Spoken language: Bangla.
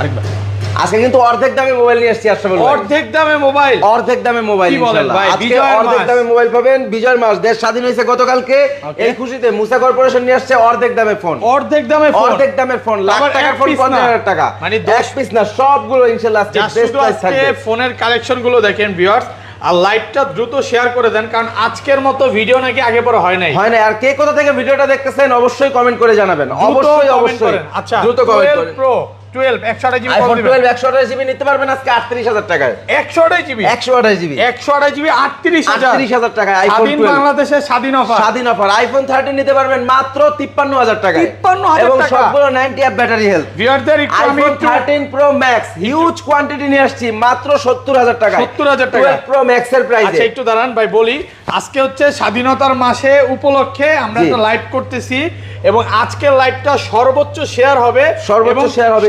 আরেকবার। আজকে কিন্তু অর্ধেক দামে মোবাইল নিয়ে আসছি অর্ধেক দামে মোবাইল? অর্ধেক দামে মোবাইল আজকে অর্ধেক দামে মোবাইল পাবেন বিজয় মাস। দেশ স্বাধীন হয়েছে গতকালকে। এই খুশিতে মুসা কর্পোরেশন নিয়ে আসছে অর্ধেক দামে ফোন। অর্ধেক দামে ফোন। অর্ধেক দামের ফোন। লাখ টাকার ফোন পঞ্চাশ হাজার টাকা। মানে দশ পিস না সবগুলো ইনশাল্লাহ ফোনের কালেকশনগুলো দেখেন ভিউয়ার্স আর লাইটটা দ্রুত শেয়ার করে দেন কারণ আজকের মতো ভিডিও নাকি আগে পরে হয় নাই। হয় না আর কে কোথা থেকে ভিডিওটা দেখতেছেন অবশ্যই কমেন্ট করে জানাবেন। অবশ্যই অবশ্যই। আচ্ছা দ্রুত কমেন্ট করেন। 12 128 জিবি আইফোন 12 128 জিবি নিতে পারবেন আজকে 38000 টাকায়। 128 জিবি 128 জিবি 128 জিবি 38000 38000 টাকায় আইফোন স্বাধীন 12 স্বাধীন অফার স্বাধীন অফার আইফোন 13 নিতে পারবেন মাত্র 53000 টাকায়। 53,000 এবং সবগুলো 90 অ্যাপ ব্যাটারি হেলথ ভিউয়ারদের একটু আমি 13 প্রো ম্যাক্স হিউজ কোয়ান্টিটি নিয়ে আসছি মাত্র 70000 টাকা। 70,000 টাকায়। প্রো ম্যাক্স এর প্রাইসে আচ্ছা একটু দাঁড়ান ভাই বলি। আজকে হচ্ছে স্বাধীনতার মাসে উপলক্ষে আমরা। একটা লাইভ করতেছি এবং আজকের লাইভটা সর্বোচ্চ শেয়ার হবে সর্বোচ্চ share হবে।